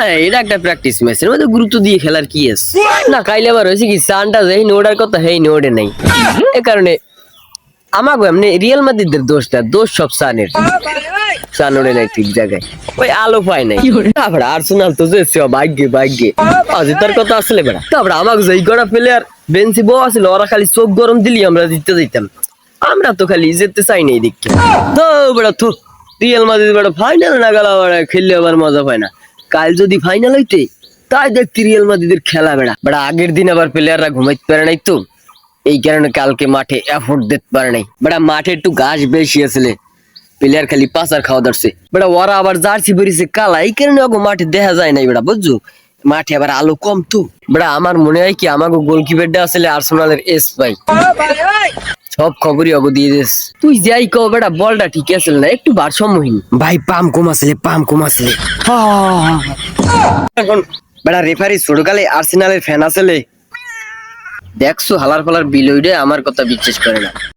হ্যাঁ এটা একটা প্র্যাকটিস ম্যাচের মধ্যে গুরুত্ব দিয়ে খেলার কি আছে? না কাইলে আবার হয়েছে কি সানটা যেই নোডার কথা হেই নোডে নাই। এ কারণে আমাকে এমনি রিয়েল মাদ্রিদের দোষটা দোষ সব সানের। সান ওড়ে নাই ঠিক জায়গায়। ওই আলো পায় নাই। তারপরে আর্সেনাল তো যে ভাগ্যে ভাগ্যে। তার কথা আসলে বেড়া। তারপরে আমাকে যেই করা প্লেয়ার বেঞ্চি বউ আছিল ওরা খালি চোখ গরম দিলি আমরা জিততে যাইতাম। আমরা তো খালি যেতে চাই নাই দেখতে তো বেড়া থো রিয়েল মাদ্রিদ বেড়া ফাইনাল না গেল খেললে আবার মজা পায় না। কাল যদি ফাইনাল হইতে, তাই দেখতে রিয়েল মাদ্রিদের খেলা বেড়া। বেড়া, আগের দিন আবার প্লেয়াররা ঘুমাইতে পারে নাই তো। এই কারণে কালকে মাঠে এফোর্ট দিতে পারে নাই। বেড়া, মাঠে একটু ঘাস বেশি আসলে। প্লেয়ার খালি পাচার খাওয়া ধরছে। বেড়া, ওরা আবার জার্সি বেরিয়েছে কালা। এই কারণে ওকে মাঠে দেখা যায় নাই বেড়া, বুঝছ? মাঠে আবার আলো কম তো। বেড়া, আমার মনে হয় কি আমাকে গোলকিপারটা আসলে আর্সেনালের এস ভাই। সব খবরই অগ দিয়ে দিস। তুই যাই কও বেটা বলটা ঠিক আছে না একটু ভারসাম্যহীন। ভাই পাম কম আসলে পাম কম আসলে। এখন বেটা রেফারি ছোটকালে আর্সেনালের ফ্যান আসলে দেখছ হালার ফালার বিলইডে আমার কথা বিশ্বাস করে না।